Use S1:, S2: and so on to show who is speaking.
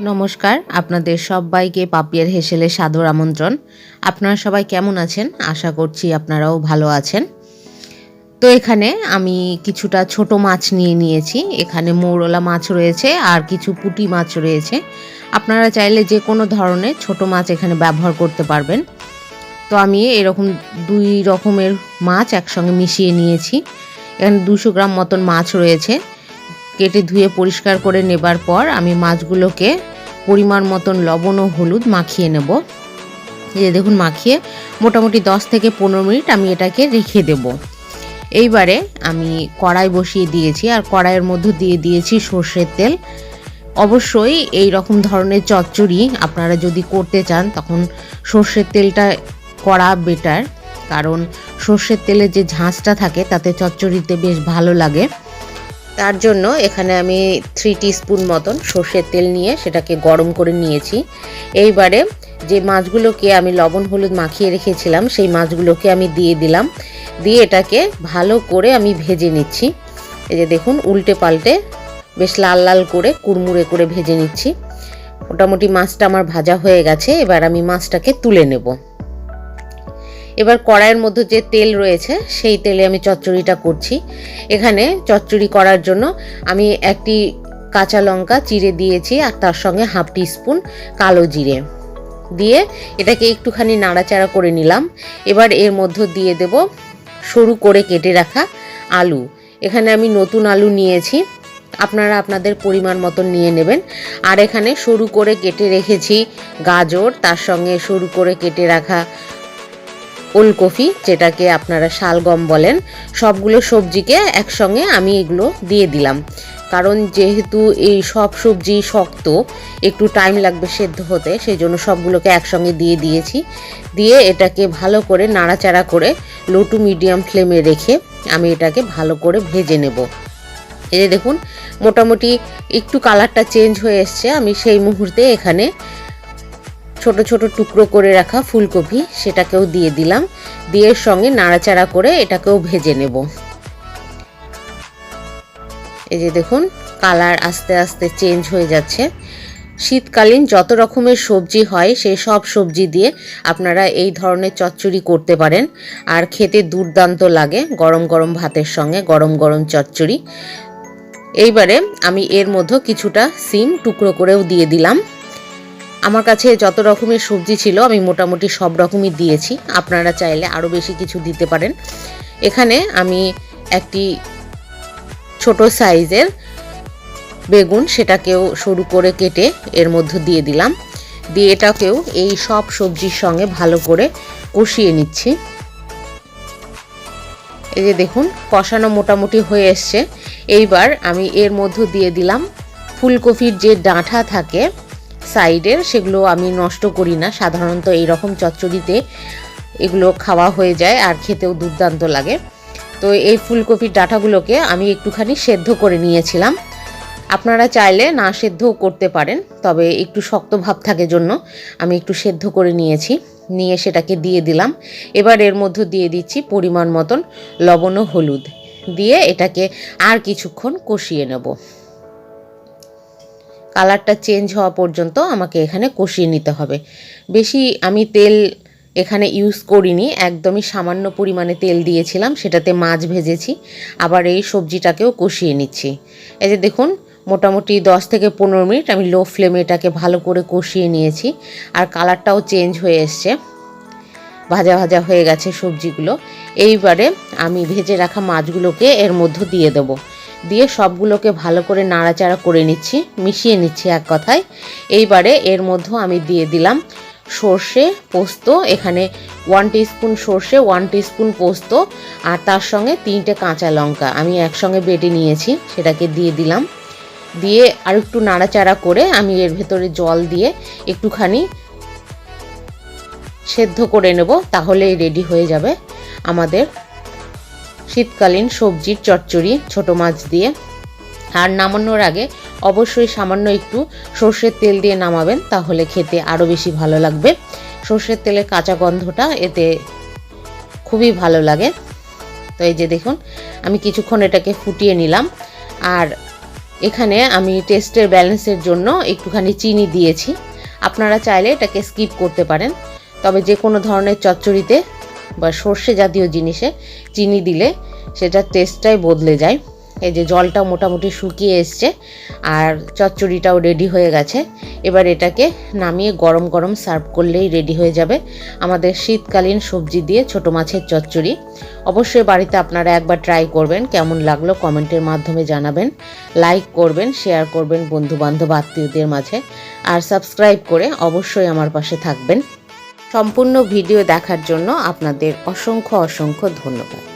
S1: নমস্কার, আপনাদের সবাইকে পাপিয়ার হেসেলে সাদর আমন্ত্রণ। আপনারা সবাই কেমন আছেন? আশা করছি আপনারাও ভালো আছেন। তো এখানে আমি কিছুটা ছোট মাছ নিয়ে নিয়েছি। এখানে মৌরলা মাছ রয়েছে আর কিছু পুঁটি মাছ রয়েছে। আপনারা চাইলে যে কোনো ধরনের ছোট মাছ এখানে ব্যবহার করতে পারবেন। তো আমি এরকম দুই রকমের মাছ একসঙ্গে মিশিয়ে নিয়েছি। এখানে দুশো গ্রাম মতন মাছ রয়েছে। কেটে ধুয়ে পরিষ্কার করে নেবার পর আমি মাছগুলোকে পরিমাণ মতন লবণ ও হলুদ মাখিয়ে নেব। যে দেখুন, মাখিয়ে মোটামুটি 10 থেকে পনেরো মিনিট আমি এটাকে রেখে দেব। এইবারে আমি কড়াই বসিয়ে দিয়েছি আর কড়াইয়ের মধ্যে দিয়ে দিয়েছি সর্ষের তেল। অবশ্যই এই রকম ধরনের চচ্চড়ি আপনারা যদি করতে চান, তখন সর্ষের তেলটা করা বেটার কারণ সর্ষের তেলের যে ঝাঁঝটা থাকে, তাতে চচ্চড়িতে বেশ ভালো লাগে। তার জন্য এখানে আমি থ্রি স্পুন মতন সর্ষের তেল নিয়ে সেটাকে গরম করে নিয়েছি। এইবারে যে মাছগুলোকে আমি লবণ হলুদ মাখিয়ে রেখেছিলাম, সেই মাছগুলোকে আমি দিয়ে দিলাম। দিয়ে এটাকে ভালো করে আমি ভেজে নিচ্ছি। এই যে দেখুন, উল্টে পাল্টে বেশ লাল লাল করে কুড়মুড়ে করে ভেজে নিচ্ছি। মোটামুটি মাছটা আমার ভাজা হয়ে গেছে, এবার আমি মাছটাকে তুলে নেব। এবার কড়াইয়ের মধ্যে যে তেল রয়েছে, সেই তেলে আমি চচ্চড়িটা করছি। এখানে চচ্চড়ি করার জন্য আমি একটি কাঁচা লঙ্কা চিড়ে দিয়েছি আর তার সঙ্গে হাফ স্পুন কালো জিরে। দিয়ে এটাকে একটুখানি নাড়াচাড়া করে নিলাম। এবার এর মধ্যে দিয়ে দেব সরু করে কেটে রাখা আলু। এখানে আমি নতুন আলু নিয়েছি। আপনারা আপনাদের পরিমাণ মতন নিয়ে নেবেন। আর এখানে সরু করে কেটে রেখেছি গাজর, তার সঙ্গে সরু করে কেটে রাখা ওলকপি যেটাকে আপনারা শালগম বলেন, সবগুলো সবজিকে একসঙ্গে আমি এগুলো দিয়ে দিলাম। কারণ যেহেতু এই সব সবজি শক্ত, একটু টাইম লাগবে সেদ্ধ হতে সেই জন্য সবগুলোকে একসঙ্গে দিয়ে দিয়েছি। দিয়ে এটাকে ভালো করে নাড়াচাড়া করে লো টু মিডিয়াম ফ্লেমে রেখে আমি এটাকে ভালো করে ভেজে নেব। এই দেখুন, মোটামুটি একটু কালারটা চেঞ্জ হয়ে এসছে, আমি সেই মুহূর্তে এখানে ছোট ছোট টুকরো করে রাখা ফুলকপি সেটাকেও দিয়ে দিলাম। দিয়ে সঙ্গে নাড়াচাড়া করে এটাকেও ভেজে নেব। এই যে দেখুন, কালার আস্তে আস্তে চেঞ্জ হয়ে যাচ্ছে। শীতকালীন যত রকমের সবজি হয় সেই সব সবজি দিয়ে আপনারা এই ধরনের চচ্চড়ি করতে পারেন। আর খেতে দুর্দান্ত লাগে গরম গরম ভাতের সঙ্গে, গরম গরম চচ্চড়ি। এইবারে আমি এর মধ্যে কিছুটা সিম টুকরো করেও দিয়ে দিলাম। আমার কাছে যত রকমের সবজি ছিল, আমি মোটামুটি সব রকমই দিয়েছি। আপনারা চাইলে আরও বেশি কিছু দিতে পারেন। এখানে আমি একটি ছোট সাইজের বেগুন সেটাকেও সরু করে কেটে এর মধ্যে দিয়ে দিলাম। দিয়ে এটাকেও এই সব সবজির সঙ্গে ভালো করে কষিয়ে নিচ্ছি। এই যে দেখুন, কষানো মোটামুটি হয়ে এসছে। এইবার আমি এর মধ্যে দিয়ে দিলাম ফুলকপির যে ডাঁটা থাকে সাইডের, সেগুলো আমি নষ্ট করি না। সাধারণত এই রকম চচ্চড়িতে এগুলো খাওয়া হয়ে যায় আর খেতেও দুর্দান্ত লাগে। তো এই ফুলকপির ডাঁটাগুলোকে আমি একটুখানি সেদ্ধ করে নিয়েছিলাম। আপনারা চাইলে না সেদ্ধও করতে পারেন, তবে একটু শক্ত ভাব থাকে জন্য আমি একটু সেদ্ধ করে নিয়েছি। নিয়ে সেটাকে দিয়ে দিলাম। এবার এর মধ্যে দিয়ে দিচ্ছি পরিমাণ মতন লবণ ও হলুদ। দিয়ে এটাকে আর কিছুক্ষণ কষিয়ে নেব। কালারটা চেঞ্জ হওয়া পর্যন্ত আমাকে এখানে কষিয়ে নিতে হবে। বেশি আমি তেল এখানে ইউজ করিনি, একদমই সামান্য পরিমাণে তেল দিয়েছিলাম, সেটাতে মাছ ভেজেছি, আবার এই সবজিটাকেও কষিয়ে নিচ্ছি। এই যে দেখুন, মোটামুটি দশ থেকে পনেরো মিনিট আমি লো ফ্লেমে এটাকে ভালো করে কষিয়ে নিয়েছি, আর কালারটাও চেঞ্জ হয়ে এসছে। ভাজা ভাজা হয়ে গেছে সবজিগুলো। এইবারে আমি ভেজে রাখা মাছগুলোকে এর মধ্যে দিয়ে দেবো। দিয়ে সবগুলোকে ভালো করে নাড়াচাড়া করে নিচ্ছি, মিশিয়ে নিচ্ছি এক কথায়। এইবারে এর মধ্যে আমি দিয়ে দিলাম সর্ষে পোস্ত, এখানে ওয়ান স্পুন সর্ষে ওয়ান স্পুন পোস্ত, আর তার সঙ্গে তিনটে কাঁচা লঙ্কা আমি একসঙ্গে বেটে নিয়েছি, সেটাকে দিয়ে দিলাম। দিয়ে আর একটু নাড়াচাড়া করে আমি এর ভেতরে জল দিয়ে একটুখানি সেদ্ধ করে নেব, তাহলেই রেডি হয়ে যাবে আমাদের শীতকালীন সবজির চচ্চড়ি, ছোট মাছ দিয়ে। আর নামানোর আগে অবশ্যই সামান্য একটু সর্ষের তেল দিয়ে নামাবেন, তাহলে খেতে আরও বেশি ভালো লাগবে। সর্ষের তেলের কাঁচা গন্ধটা এতে খুবই ভালো লাগে। তো এই যে দেখুন, আমি কিছুক্ষণ এটাকে ফুটিয়ে নিলাম। আর এখানে আমি টেস্টের ব্যালেন্সের জন্য একটুখানি চিনি দিয়েছি। আপনারা চাইলে এটাকে স্কিপ করতে পারেন। তবে যে কোনো ধরনের চচ্চড়িতে বা সর্ষে জাতীয় জিনিসে চিনি দিলে সেটার টেস্টটাই বদলে যায়। এই যে জলটা মোটামুটি শুকিয়ে এসছে আর চচ্চড়িটাও রেডি হয়ে গেছে। এবার এটাকে নামিয়ে গরম গরম সার্ভ করলেই রেডি হয়ে যাবে আমাদের শীতকালীন সবজি দিয়ে ছোট মাছের চচ্চড়ি। অবশ্যই বাড়িতে আপনারা একবার ট্রাই করবেন, কেমন লাগল কমেন্টের মাধ্যমে জানাবেন। লাইক করবেন শেয়ার করবেন বন্ধু বান্ধব আত্মীয়দের মাঝে। আর সাবস্ক্রাইব করে অবশ্যই আমার পাশে থাকবেন। সম্পূর্ণ ভিডিও দেখার জন্য আপনাদের অসংখ্য অসংখ্য ধন্যবাদ।